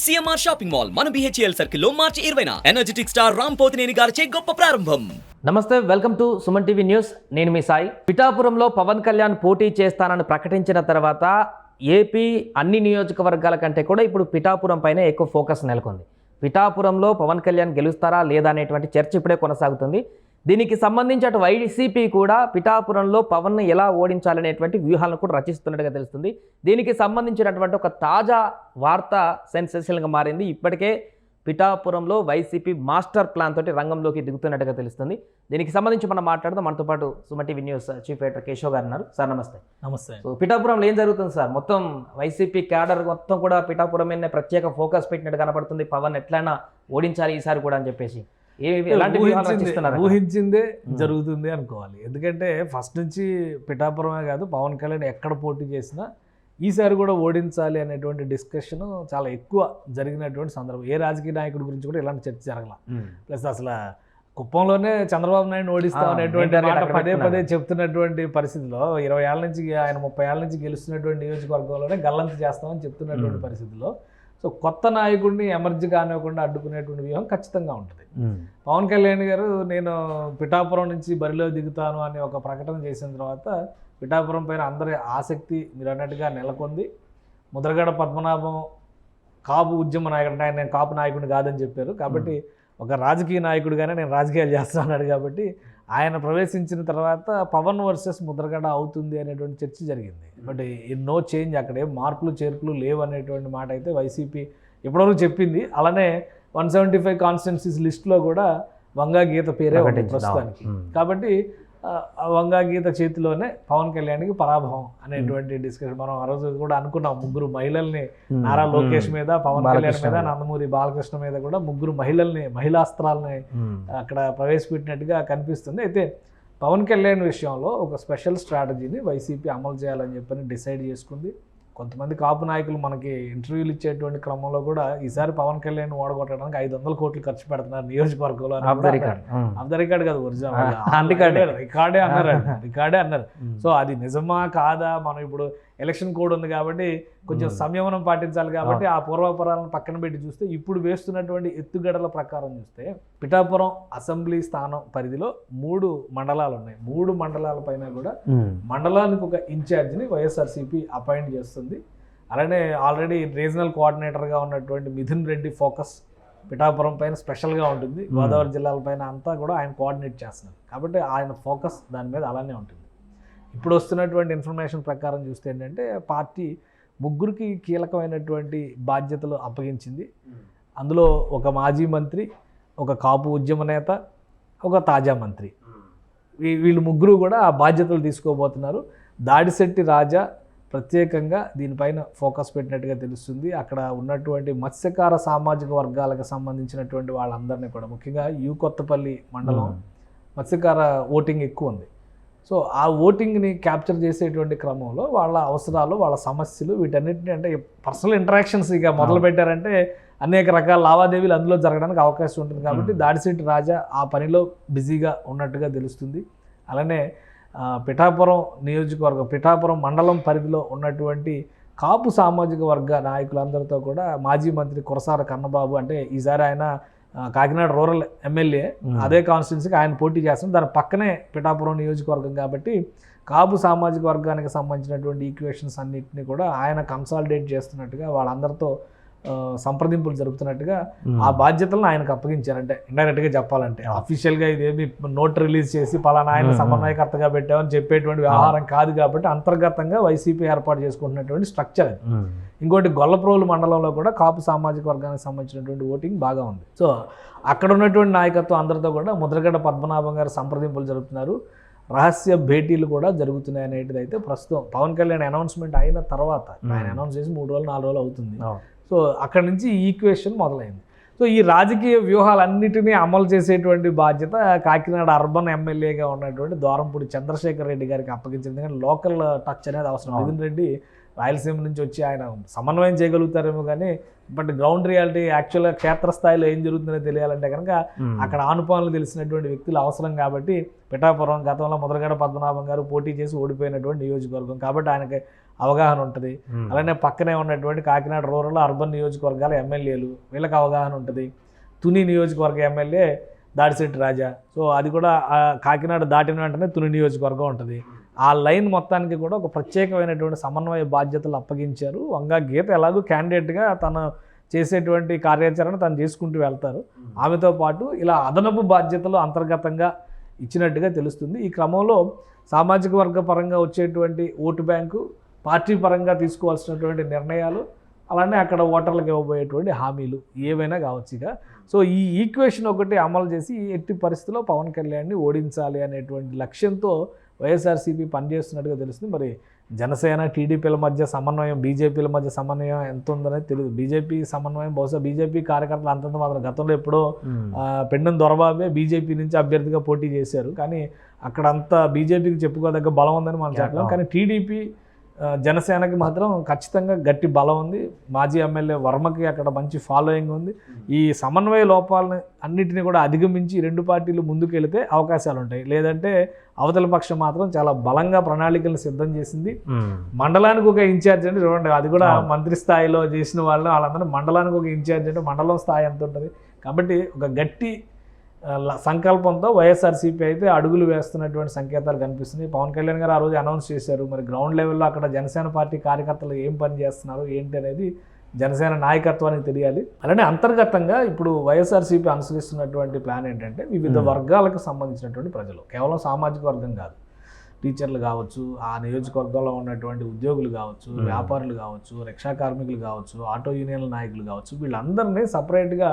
CMR shopping mall మన BHEL సర్కిల్లో March ఇరవైన. ఎనర్జెటిక్ స్టార్ రామ్ పోతినేని గారిచే గొప్ప ప్రారంభం. నమస్తే welcome to Suman TV news. నేను మీ సాయి. పిఠాపురంలో పవన్ కళ్యాణ్ పోటీ చేస్తానని ప్రకటించిన తర్వాత ఏపీ అన్ని నియోజకవర్గాల కంటే కూడా ఇప్పుడు పిఠాపురం పైన ఎక్కువ ఫోకస్ నెలకొంది. పిఠాపురంలో పవన్ కళ్యాణ్ గెలుస్తారా లేదా అనేటువంటి చర్చ ఇప్పుడే కొనసాగుతుంది. దీనికి సంబంధించి అటు వైసీపీ కూడా పిఠాపురంలో పవన్ను ఎలా ఓడించాలనేటువంటి వ్యూహాలను కూడా రచిస్తున్నట్టుగా తెలుస్తుంది. దీనికి సంబంధించినటువంటి ఒక తాజా వార్త సెన్సేషన్గా మారింది. ఇప్పటికే పిఠాపురంలో వైసీపీ మాస్టర్ ప్లాన్ తోటి రంగంలోకి దిగుతున్నట్టుగా తెలుస్తుంది. దీనికి సంబంధించి మనం మాట్లాడదాం. మనతో పాటు Suman TV news chief editor Keshav గారు ఉన్నారు. సార్ నమస్తే. నమస్తే. సో పిఠాపురంలో ఏం జరుగుతుంది సార్? మొత్తం వైసీపీ క్యాడర్ మొత్తం కూడా పిఠాపురం మీద ప్రత్యేక ఫోకస్ పెట్టినట్టు కనపడుతుంది. పవన్ ఎట్లయినా ఓడించాలి ఈసారి కూడా అని చెప్పేసి. ఊహించిందే- జరుగుతుంది అనుకోవాలి ఎందుకంటే ఫస్ట్ నుంచి పిఠాపురమే కాదు పవన్ కళ్యాణ్ ఎక్కడ పోటీ చేసినా ఈసారి కూడా ఓడించాలి అనేటువంటి డిస్కషన్ చాలా ఎక్కువ జరిగినటువంటి సందర్భం ఏ రాజకీయ నాయకుడి గురించి కూడా ఇలాంటి చర్చ జరగల. ప్లస్ అసలు కుప్పంలోనే చంద్రబాబు నాయుడు ఓడిస్తాం అనేటువంటి మాట పదే పదే. చెప్తున్నటువంటి పరిస్థితిలో ఇరవై ఏళ్ళ నుంచి ఆయన ముప్పై ఏళ్ళ నుంచి గెలుస్తున్నటువంటి నియోజకవర్గంలోనే గల్లంతు చేస్తామని చెప్తున్నటువంటి. పరిస్థితిలో సో కొత్త నాయకుడిని ఎమర్జీ కానివ్వకుండా అడ్డుకునేటువంటి వ్యూహం ఖచ్చితంగా ఉంటుంది. పవన్ కళ్యాణ్ గారు నేను పిఠాపురం నుంచి బరిలో దిగుతాను అని ఒక ప్రకటన చేసిన తర్వాత పిఠాపురం పైన అందరి ఆసక్తి మీరు అన్నట్టుగా నెలకొంది. ముద్రగడ పద్మనాభం కాపు ఉద్యమ నాయకుడు ఆయన నేను కాపు నాయకుడిని కాదని చెప్పారు. కాబట్టి ఒక రాజకీయ నాయకుడిగానే నేను రాజకీయాలు చేస్తున్నాడు కాబట్టి ఆయన ప్రవేశించిన తర్వాత పవన్ వర్సెస్ ముద్రగడ అవుతుంది అనేటువంటి చర్చ జరిగింది బట్ నో చేంజ్ అక్కడ మార్పులు చేర్పులు లేవు అనేటువంటి మాట అయితే వైసీపీ ఎప్పటివరకు చెప్పింది అలానే వన్ సెవెంటీ ఫైవ్ కాన్స్టిట్యున్సీస్ లిస్ట్లో కూడా వంగా గీత పేరే ప్రకటించింది. ప్రస్తుతానికి. కాబట్టి వంగా గీత చేతిలోనే పవన్ కళ్యాణ్కి పరాభవం అనేటువంటి డిస్కషన్ మనం ఆ రోజు కూడా అనుకున్నాం ముగ్గురు మహిళల్ని. నారా లోకేష్. మీద పవన్ కళ్యాణ్ మీద. నందమూరి బాలకృష్ణ మీద కూడా ముగ్గురు మహిళల్ని మహిళాస్త్రాలని. అక్కడ ప్రవేశపెట్టినట్టుగా కనిపిస్తుంది అయితే పవన్ కళ్యాణ్ విషయంలో ఒక స్పెషల్ స్ట్రాటజీని వైసీపీ అమలు చేయాలని చెప్పని డిసైడ్ చేసుకుంది కొంతమంది కాపు నాయకులు మనకి ఇంటర్వ్యూలు ఇచ్చేటువంటి క్రమంలో కూడా ఈసారి పవన్ కళ్యాణ్ ఓడగొట్టడానికి ఐదు వందల కోట్లు ఖర్చు పెడుతున్నారు నియోజకవర్గంలో అని ఆఫ్ ద కూడా రికార్డ్ కాదు ఒరిజినల్. రికార్డే. అన్నారు రికార్డే అన్నారు. సో అది నిజమా కాదా? మనం ఇప్పుడు ఎలక్షన్ కోడ్ ఉంది కాబట్టి కొంచెం. సంయమనం పాటించాలి కాబట్టి ఆ. పూర్వపరాలను పక్కన పెట్టి చూస్తే ఇప్పుడు వేస్తున్నటువంటి ఎత్తుగడల ప్రకారం చూస్తే పిఠాపురం అసెంబ్లీ స్థానం పరిధిలో మూడు మండలాలు ఉన్నాయి. మూడు మండలాల పైన కూడా. మండలానికి ఒక ఇన్ఛార్జిని వైఎస్ఆర్సీపీ అపాయింట్ చేస్తుంది. అలానే ఆల్రెడీ రీజనల్ కోఆర్డినేటర్గా ఉన్నటువంటి మిథున్ రెడ్డి ఫోకస్ పిఠాపురం పైన స్పెషల్గా ఉంటుంది. గోదావరి జిల్లాల పైన అంతా కూడా ఆయన కోఆర్డినేట్ చేస్తున్నారు. కాబట్టి ఆయన ఫోకస్ దాని మీద అలానే ఉంటుంది. ఇప్పుడు వస్తున్నటువంటి ఇన్ఫర్మేషన్ ప్రకారం చూస్తే ఏంటంటే పార్టీ ముగ్గురికి కీలకమైనటువంటి బాధ్యతలు అప్పగించింది. అందులో ఒక మాజీ మంత్రి ఒక కాపు ఉద్యమ నేత ఒక తాజా మంత్రి. వీళ్ళు ముగ్గురు కూడా ఆ బాధ్యతలు తీసుకోబోతున్నారు. దాడిశెట్టి రాజా ప్రత్యేకంగా దీనిపైన ఫోకస్ పెట్టినట్టుగా తెలుస్తుంది. అక్కడ ఉన్నటువంటి మత్స్యకార సామాజిక వర్గాలకు సంబంధించినటువంటి వాళ్ళందరినీ కూడా. ముఖ్యంగా యూ కొత్తపల్లి మండలం మత్స్యకార ఓటింగ్ ఎక్కువ ఉంది. సో ఆ ఓటింగ్ని క్యాప్చర్ చేసేటువంటి క్రమంలో వాళ్ళ అవసరాలు వాళ్ళ సమస్యలు వీటన్నిటిని అంటే పర్సనల్ ఇంటరాక్షన్స్ ఇక మొదలు పెట్టారంటే అనేక రకాల లావాదేవీలు అందులో జరగడానికి అవకాశం ఉంటుంది కాబట్టి. దాడిశెట్టి రాజా ఆ పనిలో బిజీగా ఉన్నట్టుగా తెలుస్తుంది. అలానే పిఠాపురం నియోజకవర్గం పిఠాపురం మండలం పరిధిలో ఉన్నటువంటి కాపు సామాజిక వర్గ నాయకులందరితో కూడా మాజీ మంత్రి కురసాల కన్నబాబు అంటే ఈసారి ఆయన కాకినాడ రూరల్ ఎమ్మెల్యే. అదే కాన్స్టిట్యున్సీకి ఆయన పోటీ చేస్తున్నారు దాని పక్కనే పిఠాపురం నియోజకవర్గం కాబట్టి కాపు సామాజిక వర్గానికి సంబంధించినటువంటి ఈక్వేషన్స్ అన్నింటినీ కూడా ఆయన కన్సాలిడేట్ చేస్తున్నట్టుగా వాళ్ళందరితో సంప్రదింపులు జరుపుతున్నట్టుగా ఉమ్. ఆ బాధ్యతలను ఆయనకు అప్పగించారంటే ఇండైరెక్ట్గా చెప్పాలంటే అఫీషియల్గా ఇదేమి నోట్ రిలీజ్ చేసి పలానా ఆయన. సమన్వయకర్తగా పెట్టామని చెప్పేటువంటి వ్యవహారం కాదు కాబట్టి అంతర్గతంగా వైసీపీ ఏర్పాటు చేసుకుంటున్నటువంటి స్ట్రక్చర్ అది. ఇంకోటి గొల్లప్రోలు మండలంలో కూడా కాపు సామాజిక వర్గానికి సంబంధించినటువంటి ఓటింగ్ బాగా ఉంది సో అక్కడ ఉన్నటువంటి నాయకత్వం అందరితో కూడా ముద్రగడ్డ పద్మనాభం గారు సంప్రదింపులు జరుపుతున్నారు రహస్య భేటీలు కూడా జరుగుతున్నాయి అనేటిది అయితే ప్రస్తుతం పవన్ కళ్యాణ్ అనౌన్స్మెంట్ అయిన తర్వాత ఆయన అనౌన్స్ చేసి మూడు రోజులు నాలుగు రోజులు అవుతుంది. సో అక్కడ నుంచి ఈక్వేషన్ మొదలైంది. సో ఈ రాజకీయ వ్యూహాలన్నిటినీ అమలు చేసేటువంటి బాధ్యత కాకినాడ అర్బన్ ఎమ్మెల్యేగా ఉన్నటువంటి దూరంపూడి చంద్రశేఖర్ రెడ్డి గారికి అప్పగించింది ఎందుకంటే లోకల్ టచ్ అనేది అవసరం. మిథున్ రెడ్డి రాయలసీమ నుంచి వచ్చి ఆయన సమన్వయం చేయగలుగుతారేమో కానీ బట్ గ్రౌండ్ రియాలిటీ యాక్చువల్గా క్షేత్రస్థాయిలో ఏం జరుగుతుందో తెలియాలంటే కనుక. అక్కడ ఆనుపానులు తెలిసినటువంటి వ్యక్తులు అవసరం కాబట్టి పిఠాపురం గతంలో ముద్రగడ పద్మనాభం గారు పోటీ చేసి ఓడిపోయినటువంటి నియోజకవర్గం కాబట్టి ఆయనకి అవగాహన ఉంటుంది. అలానే పక్కనే ఉన్నటువంటి కాకినాడ రూరల్ అర్బన్ నియోజకవర్గాల ఎమ్మెల్యేలు వీళ్ళకి అవగాహన ఉంటుంది. తుని నియోజకవర్గ ఎమ్మెల్యే దాడిశెట్టి రాజా. సో అది కూడా కాకినాడ దాటిన వెంటనే తుని నియోజకవర్గం ఉంటుంది. ఆ లైన్ మొత్తానికి కూడా ఒక ప్రత్యేకమైనటువంటి సమన్వయ బాధ్యతలు అప్పగించారు. వంగా గీత ఎలాగో క్యాండిడేట్గా తను చేసేటువంటి కార్యాచరణ తను చేసుకుంటూ వెళ్తారు. ఆమెతో పాటు ఇలా అదనపు బాధ్యతలు అంతర్గతంగా ఇచ్చినట్టుగా తెలుస్తుంది. ఈ క్రమంలో సామాజిక వర్గ పరంగా వచ్చేటువంటి ఓటు బ్యాంకు పార్టీ పరంగా తీసుకోవాల్సినటువంటి నిర్ణయాలు అలానే అక్కడ ఓటర్లకు ఇవ్వబోయేటువంటి హామీలు ఏవైనా కావచ్చు ఇక. సో ఈ ఈక్వేషన్ ఒకటి అమలు చేసి ఎట్టి పరిస్థితుల్లో పవన్ కళ్యాణ్ని ఓడించాలి అనేటువంటి లక్ష్యంతో వైఎస్ఆర్సీపీ పనిచేస్తున్నట్టుగా తెలుస్తుంది. మరి జనసేన టీడీపీల మధ్య సమన్వయం బీజేపీల మధ్య సమన్వయం ఎంత ఉందనేది తెలియదు బీజేపీ సమన్వయం బహుశా బీజేపీ కార్యకర్తలు అంతంత మాత్రం గతంలో ఎప్పుడో పెండెం దొరబాబే బీజేపీ నుంచి అభ్యర్థిగా పోటీ చేశారు. కానీ అక్కడ అంతా బీజేపీకి చెప్పుకోదగ్గ బలం ఉందని మనం చెప్పలేం. కానీ టీడీపీ జనసేనకి మాత్రం ఖచ్చితంగా గట్టి బలం ఉంది. మాజీ ఎమ్మెల్యే వర్మకి అక్కడ మంచి ఫాలోయింగ్ ఉంది. ఈ సమన్వయ లోపాలను అన్నిటిని కూడా అధిగమించి రెండు పార్టీలు ముందుకు వెళితే అవకాశాలు ఉంటాయి. లేదంటే అవతల పక్షం మాత్రం చాలా బలంగా ప్రణాళికలు సిద్ధం చేసింది. మండలానికి ఒక ఇన్ఛార్జ్ అంటే చూడండి అది కూడా మంత్రి స్థాయిలో చేసిన వాళ్ళు వాళ్ళందరూ మండలానికి ఒక ఇన్ఛార్జ్ అంటే మండలం స్థాయి ఎంత ఉంటుంది. కాబట్టి ఒక గట్టి సంకల్పంతో వైఎస్ఆర్సీపీ అయితే అడుగులు వేస్తున్నటువంటి సంకేతాలు కనిపిస్తున్నాయి. పవన్ కళ్యాణ్ గారు ఆ రోజు అనౌన్స్ చేశారు. మరి గ్రౌండ్ లెవెల్లో అక్కడ జనసేన పార్టీ కార్యకర్తలు ఏం పని చేస్తున్నారు ఏంటి అనేది జనసేన నాయకత్వానికి తెలియాలి. అలానే అంతర్గతంగా ఇప్పుడు వైఎస్ఆర్సీపీ అనుసరిస్తున్నటువంటి ప్లాన్ ఏంటంటే వివిధ వర్గాలకు సంబంధించినటువంటి ప్రజలు కేవలం సామాజిక వర్గం కాదు. టీచర్లు కావచ్చు ఆ నియోజకవర్గంలో ఉన్నటువంటి ఉద్యోగులు కావచ్చు వ్యాపారులు కావచ్చు రిక్షా కార్మికులు కావచ్చు ఆటో యూనియన్ల నాయకులు కావచ్చు వీళ్ళందరినీ సపరేట్గా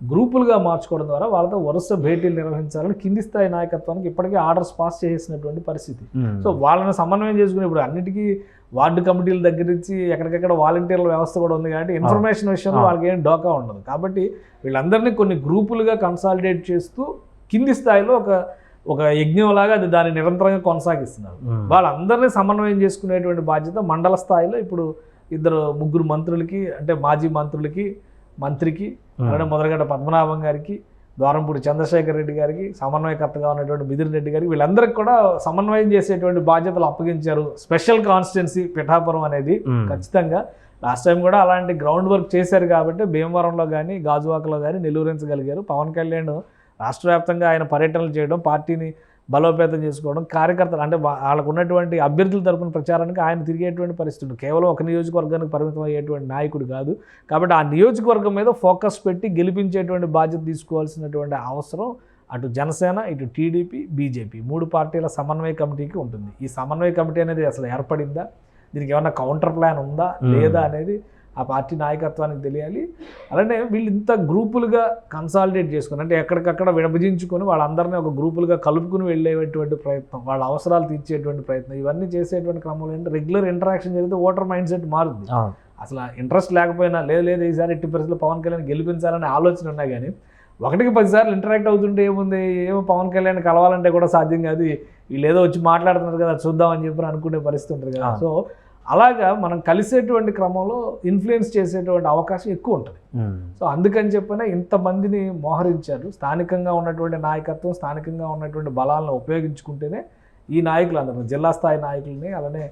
గ్రూపులుగా మార్చుకోవడం ద్వారా వాళ్ళతో వరుస భేటీలు నిర్వహించాలని కింది స్థాయి నాయకత్వానికి ఇప్పటికే ఆర్డర్స్ పాస్ చేసేసినటువంటి పరిస్థితి. సో వాళ్ళని సమన్వయం చేసుకుని ఇప్పుడు అన్నిటికీ వార్డు కమిటీల దగ్గర నుంచి ఎక్కడికెక్కడ వాలంటీర్ల వ్యవస్థ కూడా ఉంది కాబట్టి ఇన్ఫర్మేషన్ విషయంలో వాళ్ళకి ఏం డోకా ఉండదు. కాబట్టి వీళ్ళందరినీ కొన్ని గ్రూపులుగా కన్సాలిడేట్ చేస్తూ కింది స్థాయిలో ఒక ఒక యజ్ఞంలాగా అది దాన్ని నిరంతరంగా కొనసాగిస్తున్నారు. వాళ్ళందరినీ సమన్వయం చేసుకునేటువంటి బాధ్యత మండల స్థాయిలో ఇప్పుడు ఇద్దరు ముగ్గురు మంత్రులకి అంటే మాజీ మంత్రులకి మంత్రికి అలానే మొదలగడ్డ పద్మనాభం గారికి ద్వారంపూడి చంద్రశేఖర్ రెడ్డి గారికి సమన్వయకర్తగా ఉన్నటువంటి మిథున్ రెడ్డి గారికి వీళ్ళందరికీ కూడా సమన్వయం చేసేటువంటి బాధ్యతలు అప్పగించారు. స్పెషల్ కాన్స్టిట్యున్సీ పిఠాపురం అనేది ఖచ్చితంగా. లాస్ట్ టైం కూడా అలాంటి గ్రౌండ్ వర్క్ చేశారు కాబట్టి భీమవరంలో కానీ గాజువాకలో కానీ నిలువరించగలిగారు పవన్ కళ్యాణ్ రాష్ట్ర వ్యాప్తంగా ఆయన పర్యటనలు చేయడం పార్టీని బలోపేతం చేసుకోవడం కార్యకర్తలు అంటే వాళ్ళకు ఉన్నటువంటి అభ్యర్థుల తరపున ప్రచారానికి ఆయన తిరిగేటువంటి పరిస్థితి ఉంది. కేవలం ఒక నియోజకవర్గానికి పరిమితం అయ్యేటువంటి నాయకుడు కాదు. కాబట్టి ఆ నియోజకవర్గం మీద ఫోకస్ పెట్టి గెలిపించేటువంటి బాధ్యత తీసుకోవాల్సినటువంటి అవసరం అటు జనసేన ఇటు టీడీపీ బీజేపీ మూడు పార్టీల సమన్వయ కమిటీకి ఉంటుంది. ఈ సమన్వయ కమిటీ అనేది అసలు ఏర్పడిందా? దీనికి ఏమన్నా కౌంటర్ ప్లాన్ ఉందా? లేదా అనేది ఆ పార్టీ నాయకత్వానికి తెలియాలి. అలానే వీళ్ళు ఇంత గ్రూపులుగా కన్సాలిడేట్ చేసుకుని అంటే ఎక్కడికక్కడ విభజించుకొని వాళ్ళందరినీ ఒక గ్రూపులుగా కలుపుకుని వెళ్ళేటువంటి ప్రయత్నం వాళ్ళ అవసరాలు తీర్చేటువంటి ప్రయత్నం ఇవన్నీ చేసేటువంటి క్రమంలో ఏంటంటే రెగ్యులర్ ఇంటరాక్షన్ జరిగితే ఓటర్ మైండ్ సెట్ మారుతుంది అసలు ఇంట్రెస్ట్ లేకపోయినా లేదు లేదు ఈసారి ఎట్టి పరిస్థితుల్లో పవన్ కళ్యాణ్ గెలిపించాలనే ఆలోచన ఉన్నాయి కానీ ఒకటికి పదిసార్లు ఇంటరాక్ట్ అవుతుంటే ఏముంది ఏమో పవన్ కళ్యాణ్ కలవాలంటే కూడా సాధ్యం కాదు. వీళ్ళు ఏదో వచ్చి మాట్లాడుతున్నారు కదా చూద్దామని చెప్పి అనుకునే పరిస్థితి ఉంటుంది కదా. సో అలాగా మనం కలిసేటువంటి క్రమంలో ఇన్ఫ్లుయెన్స్ చేసేటువంటి అవకాశం ఎక్కువ ఉంటుంది. సో అందుకని చెప్పిన ఇంతమందిని మోహరించారు. స్థానికంగా ఉన్నటువంటి నాయకత్వం స్థానికంగా ఉన్నటువంటి బలాలను ఉపయోగించుకుంటేనే ఈ నాయకులు అందరూ జిల్లా స్థాయి నాయకుల్ని అలానే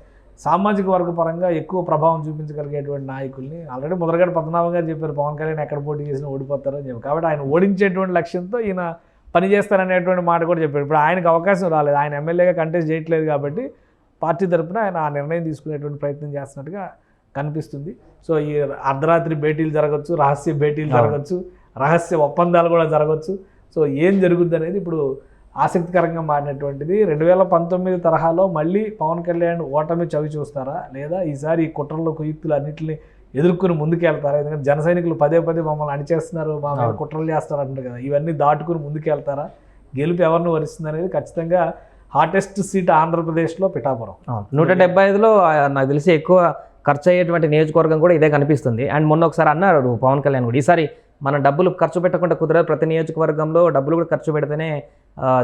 సామాజిక వర్గ పరంగా ఎక్కువ ప్రభావం చూపించగలిగేటువంటి నాయకుల్ని ఆల్రెడీ మొదలగడ పద్మనాభం గారు చెప్పారు పవన్ కళ్యాణ్ ఎక్కడ పోటీ చేసినా ఓడిపోతారు అని చెప్పి. కాబట్టి ఆయన ఓడించేటువంటి లక్ష్యంతో ఈయన పని చేస్తారనేటువంటి మాట కూడా చెప్పారు. ఇప్పుడు ఆయనకు అవకాశం రాలేదు. ఆయన ఎమ్మెల్యేగా కంటెస్ట్ చేయట్లేదు కాబట్టి పార్టీ తరపున ఆయన ఆ నిర్ణయం తీసుకునేటువంటి ప్రయత్నం చేస్తున్నట్టుగా కనిపిస్తుంది. సో ఈ అర్ధరాత్రి భేటీలు జరగచ్చు రహస్య భేటీలు జరగచ్చు రహస్య ఒప్పందాలు కూడా జరగచ్చు. సో ఏం జరుగుద్ది అనేది ఇప్పుడు ఆసక్తికరంగా మారినటువంటిది. రెండు వేల పంతొమ్మిది తరహాలో మళ్ళీ పవన్ కళ్యాణ్ ఓటమి చవి చూస్తారా? లేదా ఈసారి ఈ కుట్రలు కుయుక్తులు అన్నింటిని ఎదుర్కొని ముందుకెళ్తారా? ఎందుకంటే జన సైనికులు పదే పదే మమ్మల్ని అణిచేస్తున్నారు మా మీద అవును. కుట్రలు చేస్తారు అంటారు కదా. ఇవన్నీ దాటుకుని ముందుకెళ్తారా? గెలుపు ఎవరిని వరిస్తుంది అనేది ఖచ్చితంగా హాటెస్ట్ సీట్ ఆంధ్రప్రదేశ్లో పిఠాపురం. నూట డెబ్బై ఐదులో నాకు తెలిసి ఎక్కువ ఖర్చు అయ్యేటువంటి నియోజకవర్గం కూడా ఇదే కనిపిస్తుంది. అండ్ మొన్న ఒకసారి అన్నారు పవన్ కళ్యాణ్ కూడా ఈసారి మన డబ్బులు ఖర్చు పెట్టకుండా కుదరదు. ప్రతి నియోజకవర్గంలో డబ్బులు కూడా ఖర్చు పెడితేనే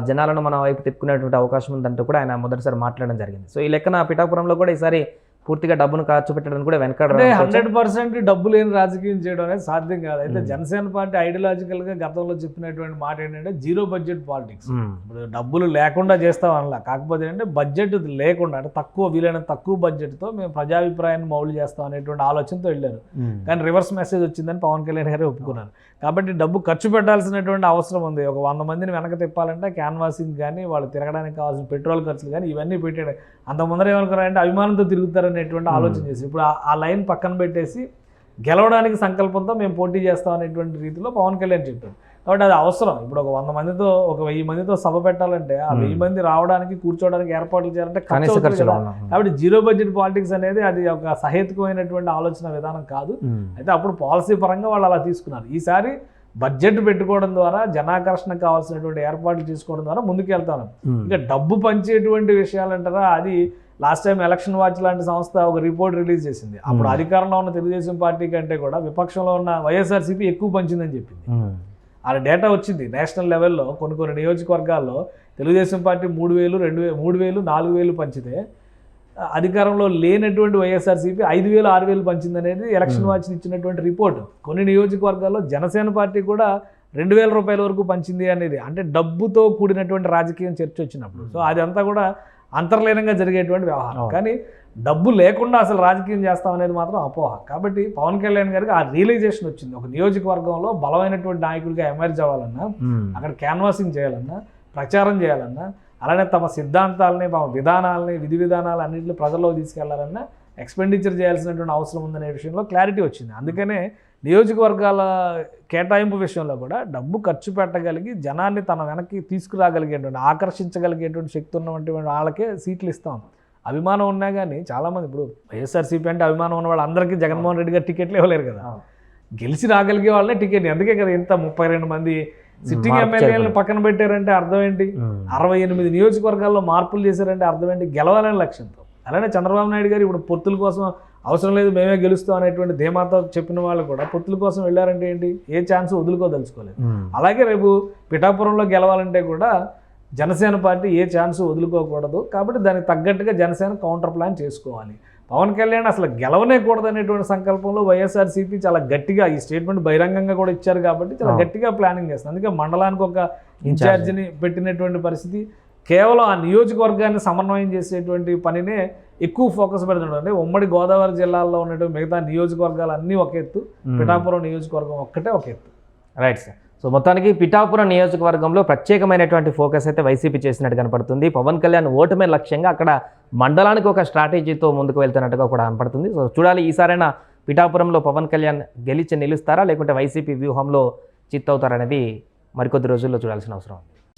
జనాలను మన వైపు తిప్పుకునేటువంటి అవకాశం ఉందంటూ కూడా ఆయన మొదటిసారి మాట్లాడడం జరిగింది. సో ఈ లెక్కన పిఠాపురంలో కూడా ఈసారి పూర్తిగా డబ్బును ఖర్చు పెట్టడానికి కూడా వెనకాడ హండ్రెడ్ పర్సెంట్ డబ్బు లేని రాజకీయం చేయడం అనేది సాధ్యం కాదు. అయితే జనసేన పార్టీ ఐడియాలజికల్గా గతంలో చెప్పినటువంటి మాట ఏంటంటే జీరో బడ్జెట్ పాలిటిక్స్. ఇప్పుడు డబ్బులు లేకుండా చేస్తాం అనలా. కాకపోతే ఏంటంటే బడ్జెట్ లేకుండా అంటే తక్కువ వీలైన తక్కువ బడ్జెట్తో మేము ప్రజాభిప్రాయాన్ని మౌలు చేస్తాం అనేటువంటి ఆలోచనతో వెళ్ళారు. కానీ రివర్స్ మెసేజ్ వచ్చిందని పవన్ కళ్యాణ్ గారే ఒప్పుకున్నారు. కాబట్టి డబ్బు ఖర్చు పెట్టాల్సినటువంటి అవసరం ఉంది. ఒక వంద మందిని వెనక తిప్పాలంటే క్యాన్వాసింగ్ కానీ వాళ్ళు తిరగడానికి కావాల్సిన పెట్రోల్ ఖర్చులు కానీ ఇవన్నీ పెట్టాడు అంత ముందర ఏమనుకున్నారంటే అభిమానంతో తిరుగుతారనేటువంటి ఆలోచన చేసి ఇప్పుడు ఆ- లైన్ పక్కన పెట్టేసి గెలవడానికి సంకల్పంతో మేము పోటీ చేస్తాం అనేటువంటి రీతిలో పవన్ కళ్యాణ్ చెప్పారు కాబట్టి అది అవసరం. ఇప్పుడు ఒక వంద మందితో ఒక వెయ్యి మందితో సభ పెట్టాలంటే ఆ వెయ్యి మంది రావడానికి కూర్చోవడానికి ఏర్పాట్లు చేయాలంటే ఖర్చు. కాబట్టి జీరో బడ్జెట్ పాలిటిక్స్ అనేది అది ఒక సహేతుకమైనటువంటి ఆలోచన విధానం కాదు. అయితే అప్పుడు పాలసీ పరంగా వాళ్ళు అలా తీసుకున్నారు. ఈసారి బడ్జెట్ పెట్టుకోవడం ద్వారా జనాకర్షణ కావాల్సినటువంటి ఏర్పాట్లు తీసుకోవడం ద్వారా ముందుకు వెళ్తాను ఇంకా డబ్బు పంచేటువంటి విషయాలు అంటారా అది లాస్ట్ టైం ఎలక్షన్ వాచ్ లాంటి సంస్థ ఒక రిపోర్ట్ రిలీజ్ చేసింది. అప్పుడు అధికారంలో ఉన్న తెలుగుదేశం పార్టీ కంటే కూడా విపక్షంలో ఉన్న వైఎస్ఆర్సీపీ ఎక్కువ పంచిందని చెప్పింది. ఆ డేటా వచ్చింది నేషనల్ లెవెల్లో కొన్ని కొన్ని నియోజకవర్గాల్లో తెలుగుదేశం పార్టీ మూడు వేలు రెండు వే మూడు వేలు నాలుగు వేలు పంచితే అధికారంలో లేనటువంటి వైఎస్ఆర్సీపీ ఐదు వేలు ఆరు వేలు పంచింది అనేది ఎలక్షన్ వాచ్ ఇచ్చినటువంటి రిపోర్ట్. కొన్ని నియోజకవర్గాల్లో జనసేన పార్టీ కూడా రెండు వేల రూపాయల వరకు పంచింది అనేది అంటే డబ్బుతో కూడినటువంటి రాజకీయం చర్చ వచ్చినప్పుడు. సో అదంతా కూడా అంతర్లీనంగా జరిగేటువంటి వ్యవహారం. కానీ డబ్బు లేకుండా అసలు రాజకీయం చేస్తాం అనేది మాత్రం అపోహ. కాబట్టి పవన్ కళ్యాణ్ గారికి ఆ రియలైజేషన్ వచ్చింది. ఒక నియోజకవర్గంలో బలమైనటువంటి నాయకుడిగా ఎమర్జ్ అవ్వాలన్నా అక్కడ క్యాన్వాసింగ్ చేయాలన్నా ప్రచారం చేయాలన్నా అలానే తమ సిద్ధాంతాలని తమ విధానాలని విధి విధానాలు అన్నింటిని ప్రజల్లో తీసుకెళ్ళాలన్నా ఎక్స్పెండిచర్ చేయాల్సినటువంటి అవసరం ఉందనే విషయంలో క్లారిటీ వచ్చింది. అందుకనే నియోజకవర్గాల కేటాయింపు విషయంలో కూడా డబ్బు ఖర్చు పెట్టగలిగి జనాన్ని తన వెనక్కి తీసుకురాగలిగేటువంటి ఆకర్షించగలిగేటువంటి శక్తి ఉన్నటువంటి వాళ్ళకే సీట్లు ఇస్తాం. అభిమానం ఉన్నా కానీ చాలామంది ఇప్పుడు వైఎస్ఆర్సీపీ అంటే అభిమానం ఉన్న వాళ్ళందరికీ జగన్మోహన్ రెడ్డి గారు టికెట్లు ఇవ్వలేరు కదా. గెలిచి రాగలిగే వాళ్ళనే టికెట్ అందుకే కదా ఇంత ముప్పై రెండు మంది సిట్టింగ్ ఎమ్మెల్యేలను. పక్కన పెట్టారంటే అర్థం ఏంటి? అరవై ఎనిమిది నియోజకవర్గాల్లో మార్పులు చేశారంటే అర్థం ఏంటి? గెలవాలనే లక్ష్యంతో. అలానే చంద్రబాబు నాయుడు గారు ఇప్పుడు పొత్తుల కోసం అవసరం లేదు మేమే గెలుస్తాం అనేటువంటి ధీమాతో చెప్పిన వాళ్ళు కూడా పొత్తుల కోసం వెళ్ళారంటే ఏంటి? ఏ ఛాన్స్ వదులుకోదలుచుకోలేదు అలాగే రేపు పిఠాపురంలో గెలవాలంటే కూడా జనసేన పార్టీ ఏ ఛాన్స్ వదులుకోకూడదు. కాబట్టి దానికి తగ్గట్టుగా జనసేన కౌంటర్ ప్లాన్ చేసుకోవాలి. పవన్ కళ్యాణ్ అసలు గెలవనే కూడదనేటువంటి సంకల్పంలో వైఎస్ఆర్సీపీ చాలా గట్టిగా ఈ స్టేట్మెంట్ బహిరంగంగా కూడా ఇచ్చారు కాబట్టి చాలా. గట్టిగా ప్లానింగ్ చేస్తుంది. అందుకే మండలానికి ఒక ఇన్ఛార్జిని పెట్టినటువంటి పరిస్థితి కేవలం ఆ నియోజకవర్గాన్ని సమన్వయం చేసేటువంటి పనినే ఎక్కువ ఫోకస్ పెడుతున్నాడు. అంటే ఉమ్మడి గోదావరి జిల్లాల్లో ఉన్నటువంటి మిగతా నియోజకవర్గాలు అన్నీ ఒక ఎత్తు. పిఠాపురం నియోజకవర్గం ఒక్కటే ఒక ఎత్తు. రైట్ సార్ సో మొత్తానికి పిఠాపురం నియోజకవర్గంలో ప్రత్యేకమైనటువంటి ఫోకస్ అయితే వైసీపీ చేసినట్టు కనపడుతుంది. పవన్ కళ్యాణ్ ఓటమే లక్ష్యంగా అక్కడ మండలానికి ఒక స్ట్రాటజీతో ముందుకు వెళ్తున్నట్టుగా కూడా కనపడుతుంది. సో చూడాలి ఈసారైనా పిఠాపురంలో పవన్ కళ్యాణ్ గెలిచి నిలుస్తారా? లేకుంటే వైసీపీ వ్యూహంలో చిత్తవుతారనేది మరికొద్ది రోజుల్లో చూడాల్సిన అవసరం ఉంది.